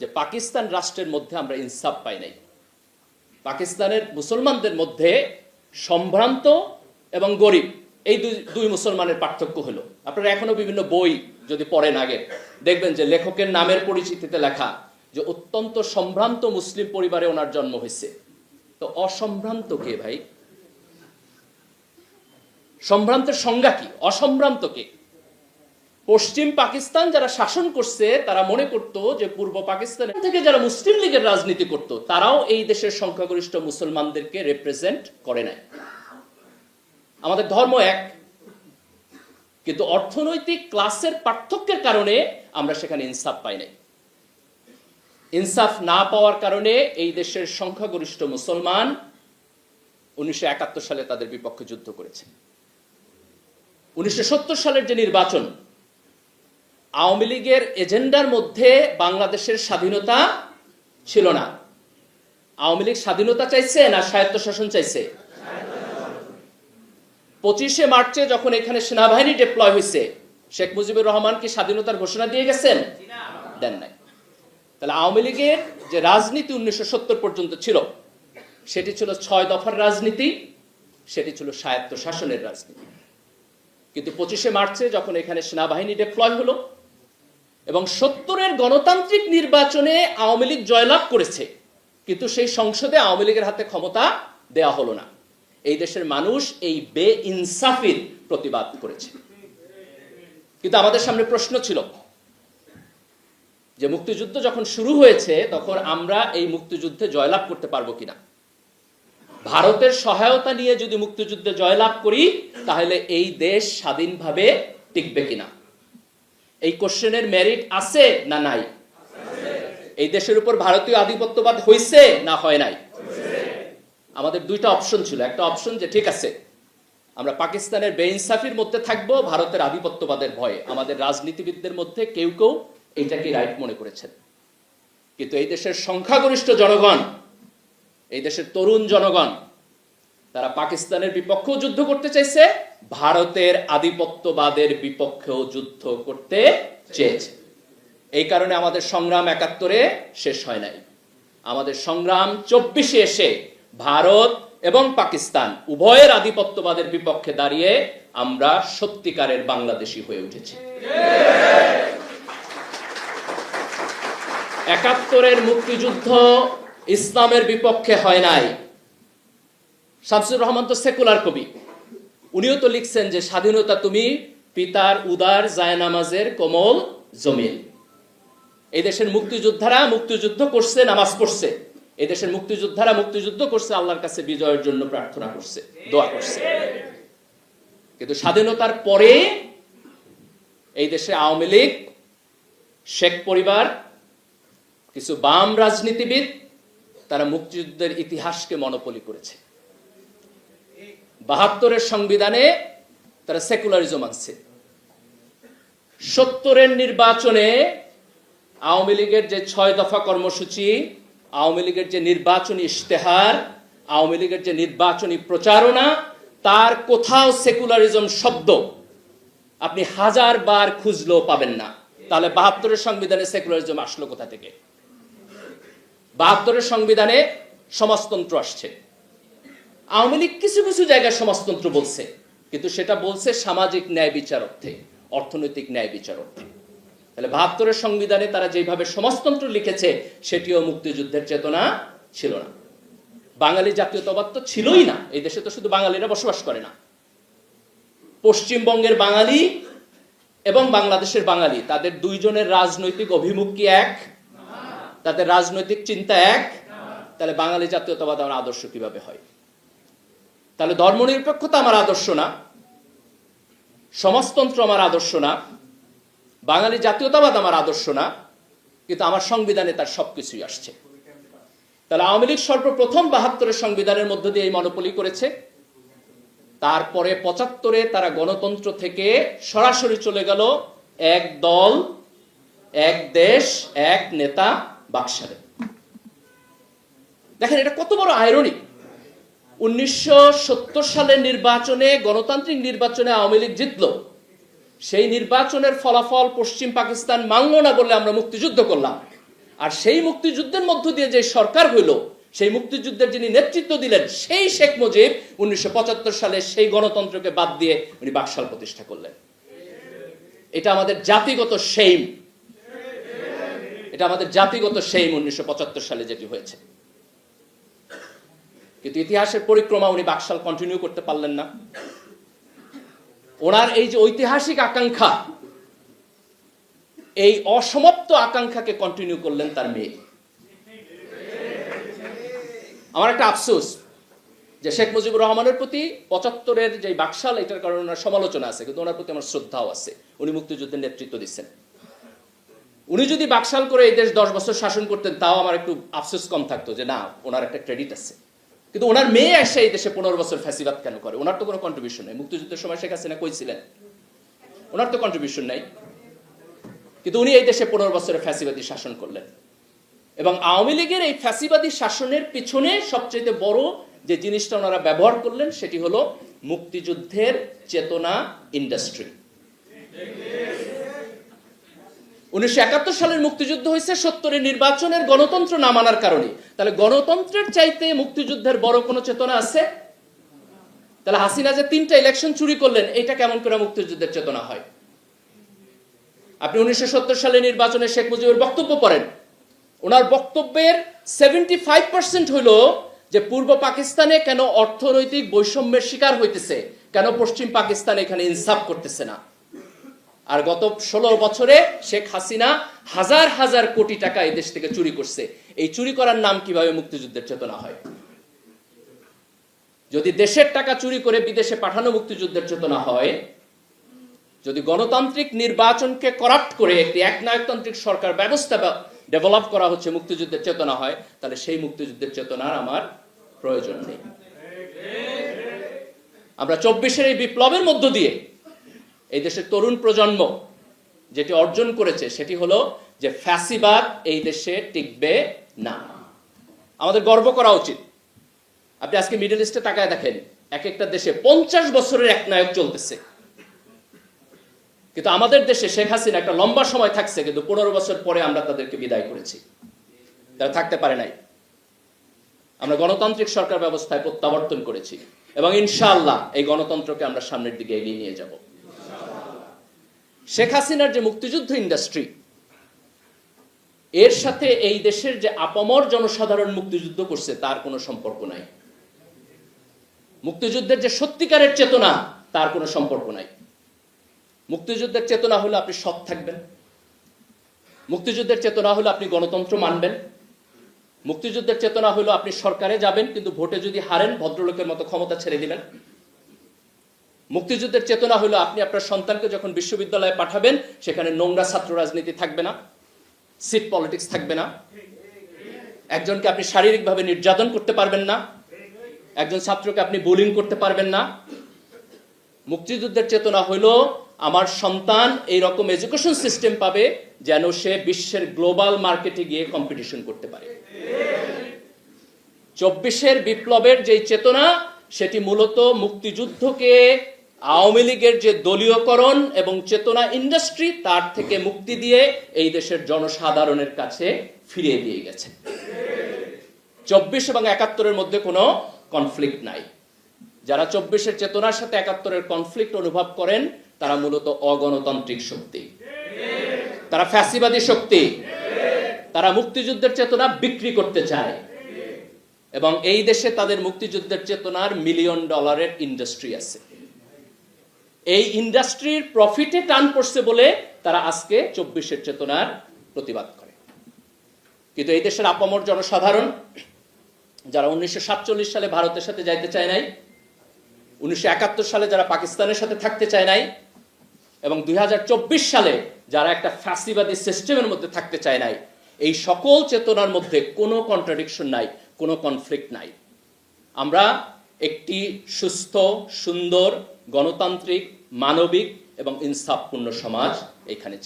যে পাকিস্তান রাষ্ট্রের মধ্যে আমরা ইনসাফ পাই নাই। পাকিস্তানের মুসলমানদের মধ্যে সম্ভ্রান্ত এবং গরিব, এই দুই দুই মুসলমানের পার্থক্য হলো। আপনারা এখনও বিভিন্ন বই যদি পড়েন আগে, দেখবেন যে লেখকের নামের পরিচিতিতে লেখা যে অত্যন্ত সম্ভ্রান্ত মুসলিম পরিবারে ওনার জন্ম হয়েছে। তো অসম্ভ্রান্ত কে ভাই? সম্ভ্রান্তের সংজ্ঞা কি? অসম্ভ্রান্ত কে? পশ্চিম পাকিস্তান যারা শাসন করছে, তারা মনে করত যে পূর্ব পাকিস্তান থেকে যারা মুসলিম লীগের রাজনীতি করত, তারাও এই দেশের সংখ্যাগরিষ্ঠ মুসলমানদেরকে রিপ্রেজেন্ট করে নাই। আমাদের ধর্ম এক, কিন্তু অর্থনৈতিক ক্লাসের পার্থক্যের কারণে আমরা সেখানে ইনসাফ পাই নাই। ইনসাফ না পাওয়ার কারণে এই দেশের সংখ্যাগরিষ্ঠ মুসলমান উনিশশো একাত্তর সালে তাদের বিপক্ষে যুদ্ধ করেছে। উনিশশো সত্তর সালের যে নির্বাচন আওয়ামী লীগের এজেন্ডার মধ্যে বাংলাদেশের স্বাধীনতা ছিল না। আওয়ামী লীগ স্বাধীনতা চাইছে না স্বায়ত্তশাসন চাইছে? পঁচিশে মার্চে যখন এখানে সেনাবাহিনী ডিপ্লয় হয়েছে শেখ মুজিবুর রহমান কি স্বাধীনতার ঘোষণা দিয়ে গেছেন? দেন নাই। তাহলে আওয়ামী লীগের যে রাজনীতি উনিশশো সত্তর পর্যন্ত ছিল, সেটি ছিল ছয় দফার রাজনীতি, সেটি ছিল স্বায়ত্ত শাসনের রাজনীতি। কিন্তু পঁচিশে মার্চে যখন এখানে সেনাবাহিনী ডিপ্লয় হলো এবং সত্তরের গণতান্ত্রিক নির্বাচনে আওয়ামী লীগ জয়লাভ করেছে। কিন্তু সেই সংসদে আওয়ামী লীগের হাতে ক্ষমতা দেয়া হলো না। এই দেশের মানুষ এই বে ইনসাফির প্রতিবাদ করেছে। কিন্তু আমাদের সামনে প্রশ্ন ছিল, যে মুক্তিযুদ্ধ যখন শুরু হয়েছে, তখন আমরা এই মুক্তিযুদ্ধে জয়লাভ করতে পারব কিনা? ভারতের সহায়তা নিয়ে যদি মুক্তিযুদ্ধে জয়লাভ করি, তাহলে এই দেশ স্বাধীনভাবে টিকবে কিনা? এই কোশ্চেনের মেরিট আছে না নাই? এই দেশের উপর ভারতীয় আধিপত্যবাদ হয়েছে না হয় নাই? আমাদের দুইটা অপশন ছিল। একটা অপশন যে ঠিক আছে, আমরা পাকিস্তানের বেইনসাফির মধ্যে থাকব, ভারতের আধিপত্যবাদের ভয়ে। আমাদের রাজনীতিবিদদের মধ্যে কেউ কেউ এইটাকে রাইট মনে করেছেন। কিন্তু এই দেশের সংখ্যাগরিষ্ঠ জনগণ, এই দেশের তরুণ জনগণ, তারা পাকিস্তানের বিপক্ষেও যুদ্ধ করতে চাইছে ভারতের আধিপত্যবাদের বিপক্ষেও যুদ্ধ করতে চেয়েছে। এই কারণে আমাদের সংগ্রাম একাত্তরে শেষ হয় নাই। আমাদের সংগ্রাম চব্বিশে এসে ভারত এবং পাকিস্তান উভয়ের আধিপত্যবাদের বিপক্ষে দাঁড়িয়ে আমরা সত্যিকারের বাংলাদেশী হয়ে উঠেছি। একাত্তরের মুক্তিযুদ্ধ ইসলামের বিপক্ষে হয় নাই। শামসুর রহমান তো সেকুলার কবি। উনিও তো লিখছেন যে স্বাধীনতা তুমি, পিতার উদার জায়নামাজের কোমল জমিন। এই দেশের মুক্তিযোদ্ধারা মুক্তিযুদ্ধ করছে, নামাজ পড়ছে। এই দেশের মুক্তিযোদ্ধারা মুক্তিযুদ্ধ করছে, আল্লাহর কাছে বিজয়ের জন্য প্রার্থনা করছে, দোয়া করছে। কিন্তু স্বাধীনতার পরে এই দেশে আওয়ামী লীগ, শেখ পরিবার, কিছু বাম রাজনীতিবিদ, তারা মুক্তিযুদ্ধের ইতিহাসকে মনোপলি করেছে। বাহাত্তরের সংবিধানে তারা সেকুলারিজম আনছে। সত্তরের নির্বাচনে আওয়ামী লীগের যে ছয় দফা কর্মসূচি, আওয়ামী লীগের যে নির্বাচনী ইশতেহার, আওয়ামী লীগের যে নির্বাচনী প্রচারণা, তার কোথাও সেকুলারিজম শব্দ আপনি হাজার বার খুঁজলেও পাবেন না। তাহলে বাহাত্তরের সংবিধানে সেকুলারিজম আসলো কোথা থেকে? বাহাত্তরের সংবিধানে সমাজতন্ত্র আসছে। আওয়ামী লীগ কিছু কিছু জায়গায় সমাজতন্ত্র বলছে, কিন্তু সেটা বলছে সামাজিক ন্যায় বিচার অর্থে, অর্থনৈতিক ন্যায় বিচার অর্থে। তাহলে বাহাত্তরের সংবিধানে তারা যেভাবে সমাজতন্ত্র লিখেছে, সেটিও মুক্তিযুদ্ধের চেতনা ছিল না। বাঙালি জাতীয়তাবাদ তো ছিলই না, এই দেশে তো শুধু বাঙালিরা বসবাস করে না। পশ্চিমবঙ্গের বাঙালি এবং বাংলাদেশের বাঙালি, তাদের দুইজনের রাজনৈতিক অভিমুখ কি এক, তাদের রাজনৈতিক চিন্তা এক। তাহলে বাঙালি জাতীয়তাবাদ আমার আদর্শ কীভাবে হয়? তাহলে ধর্মনিরপেক্ষতা আমার আদর্শ না, সমাজতন্ত্র আমার আদর্শ না বাঙালি জাতীয়তাবাদ আমার আদর্শ না, কিন্তু আমার সংবিধানে তার সবকিছুই আসছে। তাহলে আওয়ামী লীগ সর্বপ্রথম বাহাত্তরের সংবিধানের মধ্য দিয়ে এই মনোপলি করেছে। তারপরে পঁচাত্তরে তারা গণতন্ত্র থেকে সরাসরি চলে গেল এক দল, এক দেশ, এক নেতা বাকশালে। দেখেন এটা কত বড় আয়রনিক উনিশশো সালের নির্বাচনে গণতান্ত্রিক নির্বাচনে আওয়ামী লীগ জিতল। সেই নির্বাচনের ফলাফল পশ্চিম পাকিস্তান মানল না বলে আমরা মুক্তিযুদ্ধ করলাম। আর সেই মুক্তিযুদ্ধের মধ্য দিয়ে যে সরকার হইল, সেই মুক্তিযুদ্ধের যিনি নেতৃত্ব দিলেন, সেই শেখ মুজিব উনিশশো পঁচাত্তর সালে সেই গণতন্ত্রকে বাদ দিয়ে উনি বাকশাল প্রতিষ্ঠা করলেন। এটা আমাদের জাতিগত সেইম এটা আমাদের জাতিগত সেইম উনিশশো পঁচাত্তর সালে যেটি হয়েছে। কিন্তু ইতিহাসের পরিক্রমা উনি বাকশাল কন্টিনিউ করতে পারলেন না। ওনার এই যে ঐতিহাসিক আকাঙ্ক্ষা, এই অসমাপ্ত আকাঙ্ক্ষাকে কন্টিনিউ করলেন তার মেয়ে। আমার একটা আফসোস যে শেখ মুজিবুর রহমানের প্রতি পঁচাত্তরের যে বাকশাল, এটার কারণে ওনার সমালোচনা আছে, কিন্তু ওনার প্রতি আমার শ্রদ্ধাও আছে। উনি মুক্তিযুদ্ধের নেতৃত্ব দিচ্ছেন। উনি যদি বাকশাল করে এই দেশ দশ বছর শাসন করতেন, তাও আমার একটু আফসোস কম থাকতো যে না, ওনার একটা ক্রেডিট আছে। কিন্তু ওনার মেয়ে এসে এই দেশে পনেরো বছর ফ্যাসিবাদ কেন করে? ওনার তো কোনো কন্ট্রিবিউশন নেই। মুক্তিযুদ্ধের সময় শেখ হাসিনা কইছিলেন ওনার তো কন্ট্রিবিউশন নাই। কিন্তু উনি এই দেশে পনেরো বছরের ফ্যাসিবাদী শাসন করলেন। এবং আওয়ামী লীগের এই ফ্যাসিবাদী শাসনের পিছনে সবচেয়ে বড় যে জিনিসটা ওনারা ব্যবহার করলেন, সেটি হলো মুক্তিযুদ্ধের চেতনা ইন্ডাস্ট্রি উনিশশো একাত্তর সালের মুক্তিযুদ্ধ হয়েছে সত্তরের নির্বাচনের গণতন্ত্র না মানার কারণে। তাহলে গণতন্ত্রের চাইতে মুক্তিযুদ্ধের বড় কোনো চেতনা আছে? তাহলে হাসিনা যে তিনটা ইলেকশন চুরি করলেন, এটা কেমন করে মুক্তিযুদ্ধের চেতনা হয়? আপনি উনিশশো সত্তর সালে নির্বাচনে শেখ মুজিবের বক্তব্য পড়েন। ওনার বক্তব্যের সেভেন্টি ফাইভ পার্সেন্ট হইল যে পূর্ব পাকিস্তানে কেন অর্থনৈতিক বৈষম্যের শিকার হইতেছে, কেন পশ্চিম পাকিস্তান এখানে ইনসাফ করতেছে না? আর গত ষোলো বছরে শেখ হাসিনা হাজার হাজার কোটি টাকা এই দেশ থেকে চুরি করছে। এই চুরি করার নাম কীভাবে মুক্তিযুদ্ধের চেতনা হয়? যদি দেশের টাকা চুরি করে বিদেশে পাঠানো মুক্তিযুদ্ধের চেতনা হয়, যদি গণতান্ত্রিক নির্বাচনকে করাপ্ট করে একটি একনায়কতান্ত্রিক সরকার ব্যবস্থা ডেভেলপ করা হচ্ছে মুক্তিযুদ্ধের চেতনা হয়, তাহলে সেই মুক্তিযুদ্ধের চেতনার আমার প্রয়োজন নেই। আমরা চব্বিশের এই বিপ্লবের মধ্য দিয়ে এই দেশের তরুণ প্রজন্ম যেটি অর্জন করেছে, সেটি হলো যে ফ্যাসিবাদ এই দেশে টিকবে না। আমাদের গর্ব করা উচিত। আপনি আজকে মিডল ইস্টে তাকায় দেখেন এক একটা দেশে পঞ্চাশ বছরের এক নায়ক চলতেছে। কিন্তু আমাদের দেশে শেখ হাসিনা একটা লম্বা সময় থাকছে, কিন্তু পনেরো বছর পরে আমরা তাদেরকে বিদায় করেছি। তারা থাকতে পারে নাই। আমরা গণতান্ত্রিক সরকার ব্যবস্থায় প্রত্যাবর্তন করেছি এবং ইনশাআল্লাহ এই গণতন্ত্রকে আমরা সামনের দিকে এগিয়ে নিয়ে যাব। শেখ হাসিনার যে মুক্তিযুদ্ধ ইন্ডাস্ট্রি, এর সাথে এই দেশের যে আপামর জনসাধারণ মুক্তিযুদ্ধ করছে, তার কোনো সম্পর্ক নাই। মুক্তিযুদ্ধের যে সত্যিকারের চেতনা, তার কোনো সম্পর্ক নাই। মুক্তিযুদ্ধের চেতনা হলো আপনি সৎ থাকবেন। মুক্তিযুদ্ধের চেতনা হলো আপনি গণতন্ত্র মানবেন। মুক্তিযুদ্ধের চেতনা হলো আপনি সরকারে যাবেন, কিন্তু ভোটে যদি হারেন, ভদ্রলোকের মতো ক্ষমতা ছেড়ে দিবেন। মুক্তিযুদ্ধের চেতনা হলো আপনি আপনার সন্তানকে যখন বিশ্ববিদ্যালয়ে পাঠাবেন, সেখানে নোংরা ছাত্র রাজনীতি থাকবে না, সিট পলিটিক্স থাকবে না। একজনকে আপনি শারীরিকভাবে নির্যাতন করতে পারবেন না, একজন ছাত্রকে আপনি বোলিং করতে পারবেন না। মুক্তিযুদ্ধের চেতনা হইল আমার সন্তান এই রকম এডুকেশন সিস্টেম পাবে যেন সে বিশ্বের গ্লোবাল মার্কেটে গিয়ে কম্পিটিশন করতে পারে। চব্বিশের বিপ্লবের যে চেতনা, সেটি মূলত মুক্তিযুদ্ধকে আওয়ামী লীগের যে দলীয়করণ এবং চেতনা ইন্ডাস্ট্রি তার থেকে মুক্তি দিয়ে এই দেশের জনসাধারণের কাছে ফিরিয়ে দিয়ে গেছে। চব্বিশ এবং একাত্তরের মধ্যে কোনো কনফ্লিক্ট নাই। যারা চব্বিশের চেতনার সাথে একাত্তরের কনফ্লিক্ট অনুভব করেন, তারা মূলত অগণতান্ত্রিক শক্তি। তারা ফ্যাসিবাদী শক্তি। তারা মুক্তিযুদ্ধের চেতনা বিক্রি করতে চায়। এবং এই দেশে তাদের মুক্তিযুদ্ধের চেতনার মিলিয়ন ডলারের ইন্ডাস্ট্রি আছে। এই ইন্ডাস্ট্রির প্রফিটে টান পড়ছে বলে তারা আজকে চব্বিশের চেতনার প্রতিবাদ করে। কিন্তু এই দেশের আপামর জনসাধারণ, যারা উনিশশো সাতচল্লিশ সালে ভারতের সাথে যাইতে চায় নাই, উনিশশো একাত্তর সালে যারা পাকিস্তানের সাথে থাকতে চায় নাই, এবং দুই হাজার চব্বিশ সালে যারা একটা ফ্যাসিবাদী সিস্টেমের মধ্যে থাকতে চায় নাই, এই সকল চেতনার মধ্যে কোনো কন্ট্রাডিকশন নাই, কোনো কনফ্লিক্ট নাই। আমরা একটি সুস্থ, সুন্দর, গণতান্ত্রিক মানবিক এবং ইনসাফপূর্ণ সমাজ এখানে